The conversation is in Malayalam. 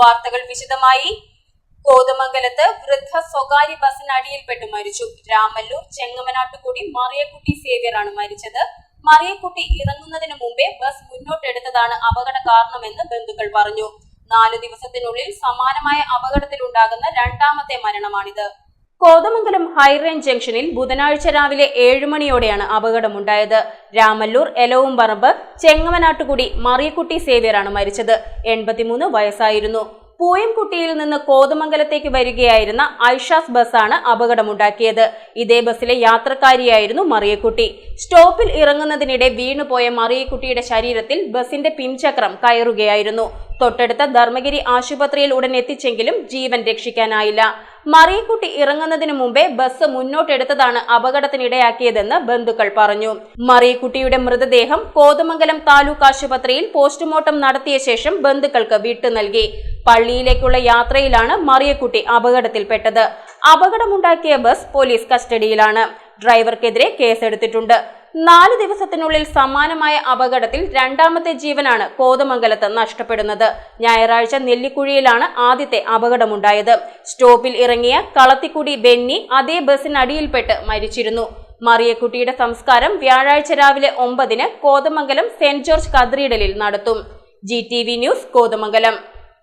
വാർത്തകൾ വിശദമായി. കോതമംഗലത്ത് വൃദ്ധ സ്വകാര്യ ബസിനടിയിൽപ്പെട്ട് മരിച്ചു. രാമല്ലൂർ ചെങ്ങമനാട്ടുകുടി മറിയക്കുട്ടി സേവ്യറാണ് മരിച്ചത്. മറിയക്കുട്ടി ഇറങ്ങുന്നതിന് മുമ്പേ ബസ് മുന്നോട്ടെടുത്തതാണ് അപകട കാരണമെന്ന് ബന്ധുക്കൾ പറഞ്ഞു. നാലു ദിവസത്തിനുള്ളിൽ സമാനമായ അപകടത്തിലുണ്ടാകുന്ന രണ്ടാമത്തെ മരണമാണിത്. കോതമംഗലം ഹൈറേഞ്ച് ജംഗ്ഷനിൽ ബുധനാഴ്ച രാവിലെ ഏഴ് മണിയോടെയാണ് അപകടമുണ്ടായത്. രാമല്ലൂർ എലവുംപറമ്പ് ചെങ്ങമനാട്ടുകുടി മറിയക്കുട്ടി സേവ്യറാണ് മരിച്ചത്. എൺപത്തിമൂന്ന് വയസ്സായിരുന്നു. പൂയംകുട്ടിയിൽ നിന്ന് കോതമംഗലത്തേക്ക് വരികയായിരുന്ന ഐഷാസ് ബസ്സാണ് അപകടമുണ്ടാക്കിയത്. ഇതേ ബസ്സിലെ യാത്രക്കാരിയായിരുന്നു മറിയക്കുട്ടി. സ്റ്റോപ്പിൽ ഇറങ്ങുന്നതിനിടെ വീണുപോയ മറിയക്കുട്ടിയുടെ ശരീരത്തിൽ ബസിന്റെ പിൻചക്രം കയറുകയായിരുന്നു. തൊട്ടടുത്ത ധർമ്മഗിരി ആശുപത്രിയിൽ ഉടൻ എത്തിച്ചെങ്കിലും ജീവൻ രക്ഷിക്കാനായില്ല. മറിയക്കുട്ടി ഇറങ്ങുന്നതിനു മുമ്പേ ബസ് മുന്നോട്ടെടുത്തതാണ് അപകടത്തിനിടയാക്കിയതെന്ന് ബന്ധുക്കൾ പറഞ്ഞു. മറിയക്കുട്ടിയുടെ മൃതദേഹം കോതമംഗലം താലൂക്ക് ആശുപത്രിയിൽ പോസ്റ്റ്മോർട്ടം നടത്തിയ ശേഷം ബന്ധുക്കൾക്ക് വിട്ടു നൽകി. പള്ളിയിലേക്കുള്ള യാത്രയിലാണ് മറിയക്കുട്ടി അപകടത്തിൽപ്പെട്ടത്. അപകടമുണ്ടാക്കിയ ബസ് പോലീസ് കസ്റ്റഡിയിലാണ്. ഡ്രൈവർക്കെതിരെ കേസെടുത്തിട്ടുണ്ട്. നാല് ദിവസത്തിനുള്ളിൽ സമാനമായ അപകടത്തിൽ രണ്ടാമത്തെ ജീവനാണ് കോതമംഗലത്ത് നഷ്ടപ്പെടുന്നത്. ഞായറാഴ്ച നെല്ലിക്കുഴിയിലാണ് ആദ്യത്തെ അപകടമുണ്ടായത്. സ്റ്റോപ്പിൽ ഇറങ്ങിയ കളത്തിക്കുടി ബെന്നി അതേ ബസ്സിനടിയിൽപ്പെട്ട് മരിച്ചിരുന്നു. മറിയക്കുട്ടിയുടെ സംസ്കാരം വ്യാഴാഴ്ച രാവിലെ ഒമ്പതിന് കോതമംഗലം സെന്റ് ജോർജ് കത്രീഡലിൽ നടത്തും. G news Kothamangalam.